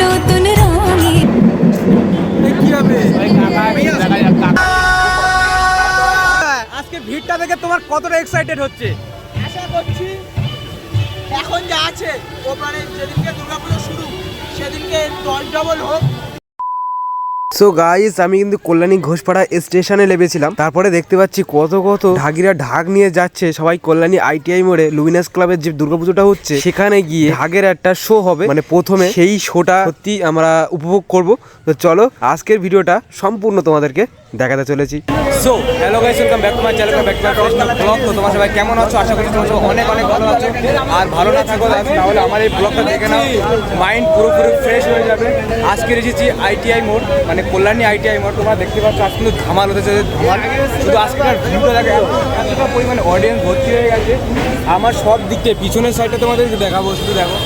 নতুন রঙে আজকে ভিড়টা দেখে তোমার কতটা এক্সাইটেড হচ্ছে? আশা করছি এখন যা আছে ওপারে যেদিনকে দুর্গাপুজো শুরু সেদিনকে দশ ডবল হোক সো গাইস আমি কিন্তু কল্যাণী ঘোষপাড়া স্টেশনে লেবেছিলাম। তারপরে দেখতে পাচ্ছি কত কত ঢাকিরা ঢাক নিয়ে যাচ্ছে। সবাই কল্যাণী আইটিআই মোড়ে লুমিনাস ক্লাবের যে দুর্গাপুজোটা হচ্ছে, সেখানে গিয়ে ঢাকের একটা শো হবে। মানে প্রথমে সেই শোটা সত্যি আমরা উপভোগ করব। তো চলো, আজকের ভিডিওটা সম্পূর্ণ তোমাদেরকে দেখাতে চলেছি। So hello guys welcome back to my channel back to my blog তো তোমার সবাই কেমন আছো? আশা করি তোমার সবাই অনেক অনেক ভালো আছো। আর ভালো না থাকো, তাহলে আমার এই ব্লগটা দেখে নাও। মাইন্ড পুরোপুরি ফ্রেশ হয়ে যাবে। আজকে এসেছি আইটিআই মোড় মানে কল্যাণী আইটিআই মোড় তোমরা দেখতে পাচ্ছ, আজ কিন্তু ধামাল হতেছে ধামাল। শুধু আজকের ভিউটা দেখে, এতটা পরিমাণে অডিয়েন্স ভর্তি হয়ে গেছে। আমার সব দিক থেকে পিছনের সাইডটা তোমাদের দেখাবো শুধু দেখো।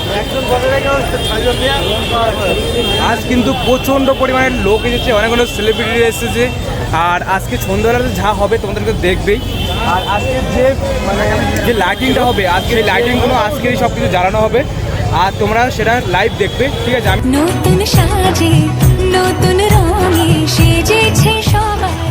আজ কিন্তু প্রচণ্ড পরিমাণে লোক এসেছে অনেক অনেক সেলিব্রিটি এসেছে। আর আজকে সন্ধ্যাবেলাতে যা হবে তোমাদেরকে দেখবেই। আর আজকে যে মানে যে লাইটিংটা হবে আজকে এই লাইটিংগুলো আজকেই সব কিছু জ্বালানো হবে। আর তোমরা সেটা লাইভ দেখবে ঠিক আছে? আমি নতুন সাজে নতুন রঙে সেজেছে সবারই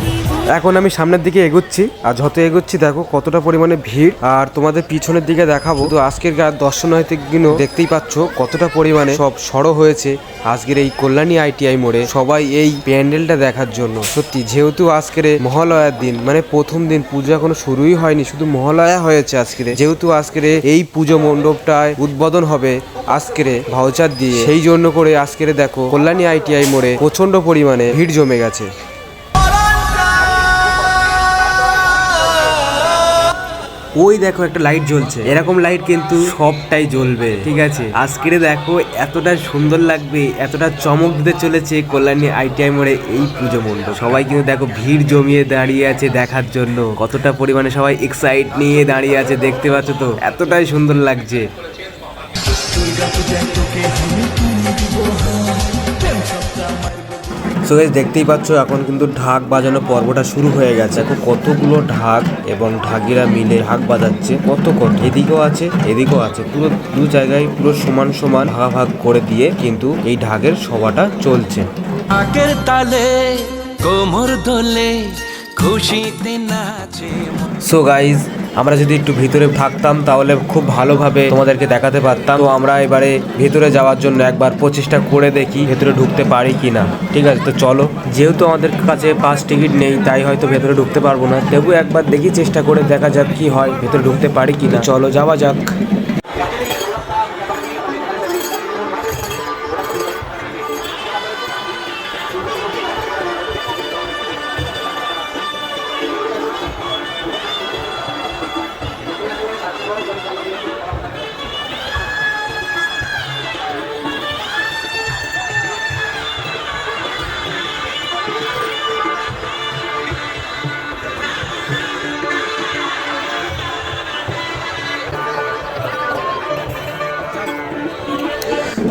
এখন আমি সামনের দিকে এগোচ্ছি। আর যত এগোচ্ছি, দেখো কতটা পরিমাণে ভিড়। আর তোমাদের পিছনের দিকে দেখাবো। তো আজকের গা দর্শনার্থীগুলো দেখতেই পাচ্ছ কতটা পরিমাণে সব সড়ো হয়েছে আজকের এই কল্যাণী আইটিআই মোড়ে সবাই এই প্যান্ডেলটা দেখার জন্য। সত্যি, যেহেতু আজকের মহালয়ার দিন মানে প্রথম দিন, পুজো এখনও শুরুই হয়নি, শুধু মহালয়া হয়েছে আজকের। যেহেতু আজকের এই পুজো মণ্ডপটায় উদ্বোধন হবে আজকের ভাউচার দিয়ে। সেই জন্য করে আজকের দেখো কল্যাণী আইটিআই মোড়ে প্রচণ্ড পরিমাণে ভিড় জমে গেছে। ওই দেখো একটা লাইট জ্বলছে। এরকম লাইট কিন্তু সবটাই জ্বলবে। ঠিক আছে? আজকের দেখো, এতটা সুন্দর লাগবে, এতটা চমক দিতে চলেছে কল্যাণী আইটিআই মোড়ে এই পুজো মণ্ডপ। সবাই কিন্তু দেখো ভিড় জমিয়ে দাঁড়িয়ে আছে দেখার জন্য। কতটা পরিমাণে সবাই এক্সাইট নিয়ে দাঁড়িয়ে আছে, দেখতে পাচ্ছ তো? এতটাই সুন্দর লাগছে। সো গাইজ দেখতেই পাচ্ছ এখন কিন্তু ঢাক বাজানো পর্বটা শুরু হয়ে গেছে। এখন কতগুলো ঢাক এবং ঢাকিরা মিলে ঢাক বাজাচ্ছে কত কত। এদিকেও আছে এদিকেও আছে। পুরো দু জায়গায় পুরো সমান সমান ভাগাভাগ করে দিয়ে কিন্তু এই ঢাকের সভাটা চলছে। আগের তালে কোমর দোলে খুশিতে নাচে সো গাইজ আমরা যদি একটু ভিতরে থাকতাম তাহলে খুব ভালোভাবে তোমাদেরকে দেখাতে পারতাম। তো আমরা এবারে ভেতরে যাওয়ার জন্য একবার প্রচেষ্টা করে দেখি ভেতরে ঢুকতে পারি কি না ঠিক আছে, তো চলো। যেহেতু আমাদের কাছে পাস টিকিট নেই, তাই হয়তো ভেতরে ঢুকতে পারব না। তবু একবার দেখি চেষ্টা করে দেখা যাক কি হয়, ভেতরে ঢুকতে পারি কি না চলো, যাওয়া যাক।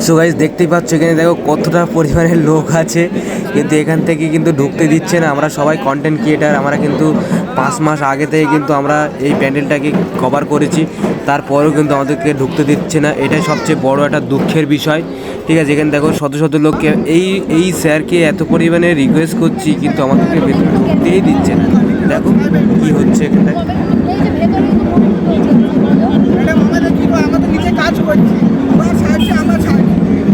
সো গাইজ দেখতেই পাচ্ছ, এখানে দেখো কতটা পরিমাণের লোক আছে। কিন্তু এখান থেকে কিন্তু ঢুকতে দিচ্ছে না। আমরা সবাই কন্টেন্ট ক্রিয়েটার আমরা কিন্তু পাঁচ মাস আগে থেকে কিন্তু আমরা এই প্যান্ডেলটাকে কভার করেছি। তারপরেও কিন্তু আমাদেরকে ঢুকতে দিচ্ছে না। এটাই সবচেয়ে বড় একটা দুঃখের বিষয়। ঠিক আছে, এখানে দেখো শত শত লোককে এই এই স্যারকে এত পরিমাণে রিকোয়েস্ট করছি, কিন্তু আমাদেরকে ভেতরে ঢুকতেই দিচ্ছে না। দেখো কি হচ্ছে এখানে ম্যাডাম আমাদের কি করে? আমাদের নিচে কাজ করছি ওরা ছাড়ছে আমরা ছাড়ছি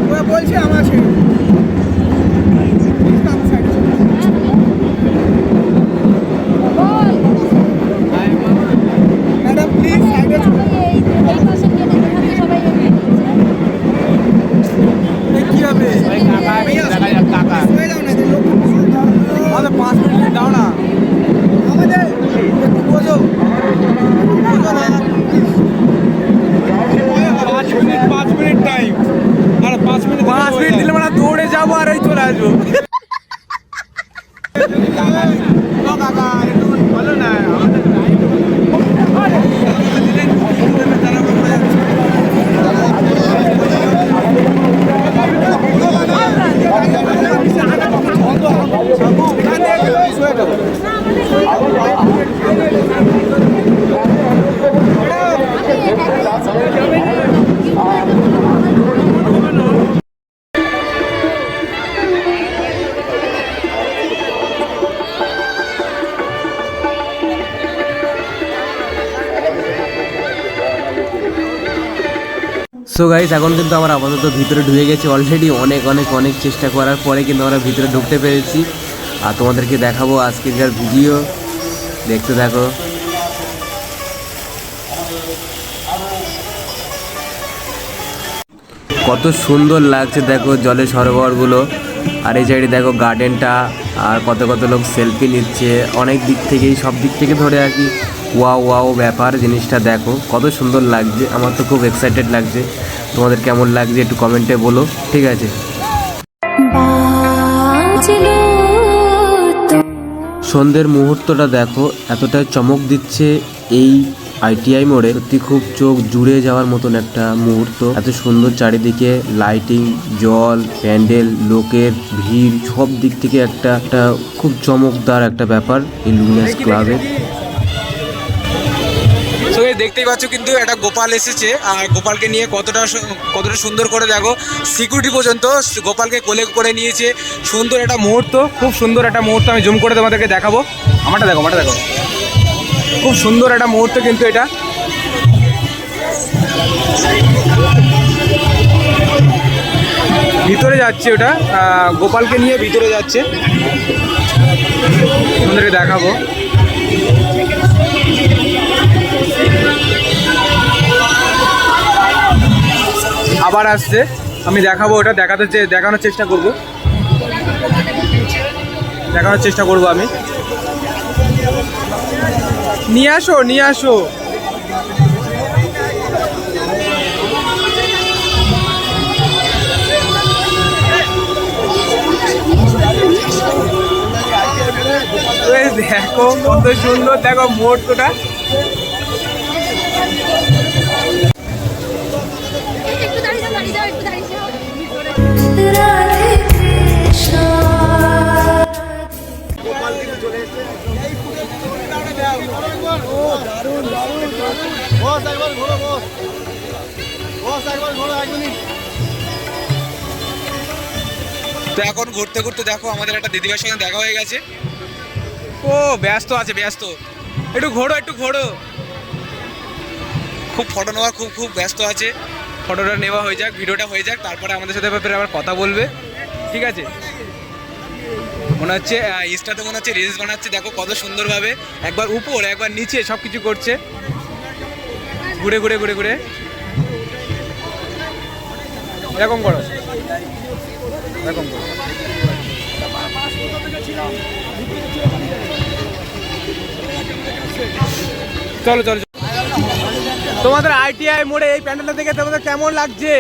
ওরা বলছে আমরা ছেড়ে দিই। আমার side এ ছেড়ে দিই। ম্যাডাম প্লিজ সাইডে কি হবে হয়ে যাও না লোক আমাদের পাঁচ মিনিট দাও না আমাদের একটু বোঝো বোঝো না পাঁচ মিনিট পাঁচ মিনিট টাইম আর পাঁচ মিনিট পাঁচ মিনিট দিলে মানে দৌড়ে যাব আর এই চলে আসব ও সো গাইস এখন কিন্তু আমরা আপাতত ভিতরে ঢুকে গেছি অলরেডি অনেক অনেক অনেক চেষ্টা করার পরে কিন্তু আমরা ভিতরে ঢুকতে পেরেছি। আর তোমাদেরকে দেখাবো আজকের ভিডিও দেখতে থাকো। কত সুন্দর লাগছে দেখো জলের সরোবরগুলো। আর এই সাইডে দেখো গার্ডেনটা আর কত কত লোক সেলফি নিচ্ছে। অনেক দিক থেকেই, সব দিক থেকে ধরে আর কি ওয়াও ওয়াও ব্যাপার জিনিসটা দেখো। কত সুন্দর লাগছে আমার তো খুব এক্সাইটেড লাগছে। তোমাদের কেমন লাগছে একটু কমেন্টে বলো ঠিক আছে? সন্ধ্যের মুহূর্তটা দেখো এতটাই চমক দিচ্ছে এই আইটিআই মোড়ে। সত্যি খুব চোখ জুড়ে যাওয়ার মতন একটা মুহূর্ত। এত সুন্দর চারিদিকে লাইটিং জল প্যান্ডেল লোকের ভিড় সব দিক থেকে একটা একটা খুব চমকদার একটা ব্যাপার এই লুমিনাস ক্লাবের দেখতেই পাচ্ছ কিন্তু একটা গোপাল এসেছে। আর গোপালকে নিয়ে কতটা কতটা সুন্দর করে দেখো সিকিউরিটি পর্যন্ত গোপালকে কোলে করে নিয়েছে। সুন্দর একটা মুহূর্ত, খুব সুন্দর একটা মুহূর্ত। আমি জুম করে তোমাদেরকে দেখাবো। আমারটা দেখো আমারটা দেখো। খুব সুন্দর একটা মুহূর্ত কিন্তু এটা। ভিতরে যাচ্ছে ওটা। গোপালকে নিয়ে ভিতরে যাচ্ছে। তোমাদেরকে দেখাবো। আবার আসছে। আমি দেখাবো ওটা, দেখাতে দেখানোর চেষ্টা করব। দেখানোর চেষ্টা করব আমি। নিয়ে আসো নিয়ে আসো। দেখো, কত সুন্দর, দেখো মুহূর্তটা তো এখন ঘুরতে ঘুরতে দেখো আমাদের একটা দিদিভাইয়ের সঙ্গে দেখা হয়ে গেছে। ও ব্যস্ত আছে ব্যস্ত। একটু ঘোরো একটু ঘোরো। খুব ফটো নেওয়ার খুব খুব ব্যস্ত আছে। ফটোটা নেওয়া হয়ে যাক ভিডিওটা হয়ে যাক তারপরে আমাদের সাথে ব্যাপারে আবার কথা বলবে। ঠিক আছে? মনে হচ্ছে আহ, ইনস্টাতে মনে হচ্ছে রিলস বানাচ্ছে দেখো কত সুন্দরভাবে। একবার উপর একবার নিচে সব কিছু করছে। ঘুরে ঘুরে ঘুরে ঘুরে। এরকম করো। এরকম করো। চলো চলো। তোমাদের আইটিআই মোড়ে এই প্যান্ডেলটা দেখে তোমাদের কেমন লাগছে?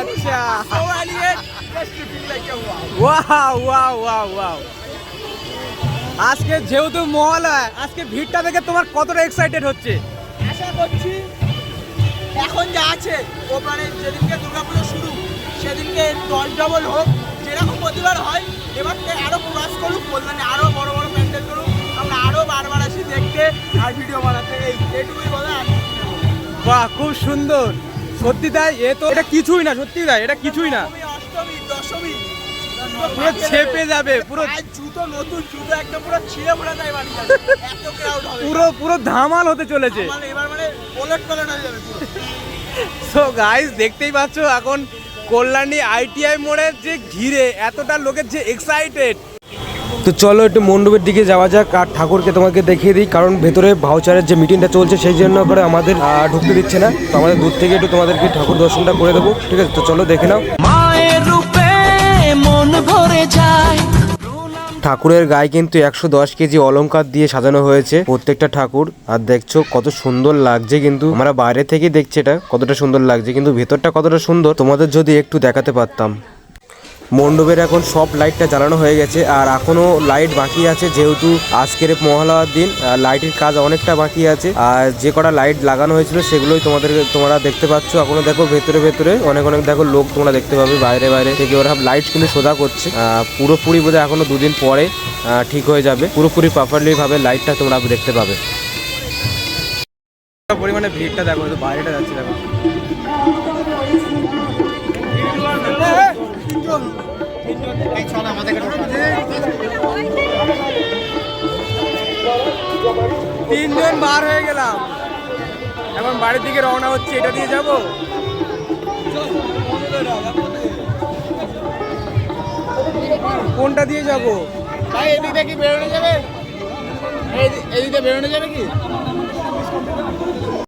আচ্ছা। আজকে যেহেতু মহালয়, আজকে ভিড়টা দেখে তোমার কতটা এক্সাইটেড হচ্ছে? আশা করছি এখন যা আছে ও মানে যেদিনকে দুর্গাপুজো শুরু সেদিনকে দশ ডবল হোক যেরকম প্রতিবার হয় এবার আরও প্রকাশ করুক কল্যাণে আরও বড় বড় প্যান্ডেল করুক আমরা আরও বারবার আসি দেখতে আর ভিডিও বানাতে। এই এটুকুই বলে। বাহ খুব সুন্দর। সত্যি তাই এ তো এটা কিছুই না সত্যি তাই এটা কিছুই না। অষ্টমী দশমী। পুরো ছেপে যাবে পুরো জুতো নতুন জুতো একদম পুরো ছিঁড়ে পড়ে যায় বাড়ি যাবে। এত ক্রাউড হবে। পুরো পুরো ধামাল হতে চলেছে। এবার মানে ওলট পালট হয়ে যাবে পুরো। সো গাইস দেখতেই পাচ্ছ এখন কল্যাণী আইটিআই মোড়ের যে ঘিরে এতটা লোকের যে এক্সাইটেড তো চলো একটু মণ্ডপের দিকে যাওয়া যাক আর ঠাকুরকে তোমাকে দেখিয়ে দিই কারণ ভেতরে ভাউচারের যে মিটিংটা চলছে সেই জন্য করে আমাদের ঢুকতে দিচ্ছে না। তো আমাদের দূর থেকে একটু তোমাদেরকে ঠাকুর দর্শনটা করে দেবো। ঠিক আছে তো চলো দেখে নাও। ভরে যায়। ঠাকুরের গায়ে কিন্তু একশো দশ কেজি অলঙ্কার দিয়ে সাজানো হয়েছে। প্রত্যেকটা ঠাকুর, আর দেখছ কত সুন্দর লাগছে কিন্তু। আমরা বাইরে থেকে দেখছি এটা কতটা সুন্দর লাগছে, কিন্তু ভেতরটা কতটা সুন্দর, তোমাদের যদি একটু দেখাতে পারতাম। মণ্ডপের এখন সব লাইটটা জ্বালানো হয়ে গেছে আর এখনও লাইট বাকি আছে, যেহেতু আজকের মহালয়ার দিন লাইটের কাজ অনেকটা বাকি আছে। আর যে কটা লাইট লাগানো হয়েছিল সেগুলোই তোমাদের, তোমরা দেখতে পাচ্ছ। এখনও দেখো ভেতরে ভেতরে অনেক অনেক দেখো লোক তোমরা দেখতে পাবে বাইরে বাইরে। থেকে ওরা লাইট কিন্তু সোজা করছে। পুরোপুরি বোধহয় এখনও দুদিন পরে ঠিক হয়ে যাবে। পুরোপুরি প্রপারলি ভাবে লাইটটা তোমরা দেখতে পাবে। পরিমাণে ভিড়টা দেখো, বাইরেটা যাচ্ছে দেখো। তিনজন বার হয়ে গেলাম। এখন বাড়ির দিকে রওনা হচ্ছে, এটা দিয়ে যাব? কোনটা দিয়ে যাব? কি বেরোনো যাবে? এদিক দিয়ে বেরোনো যাবে কি?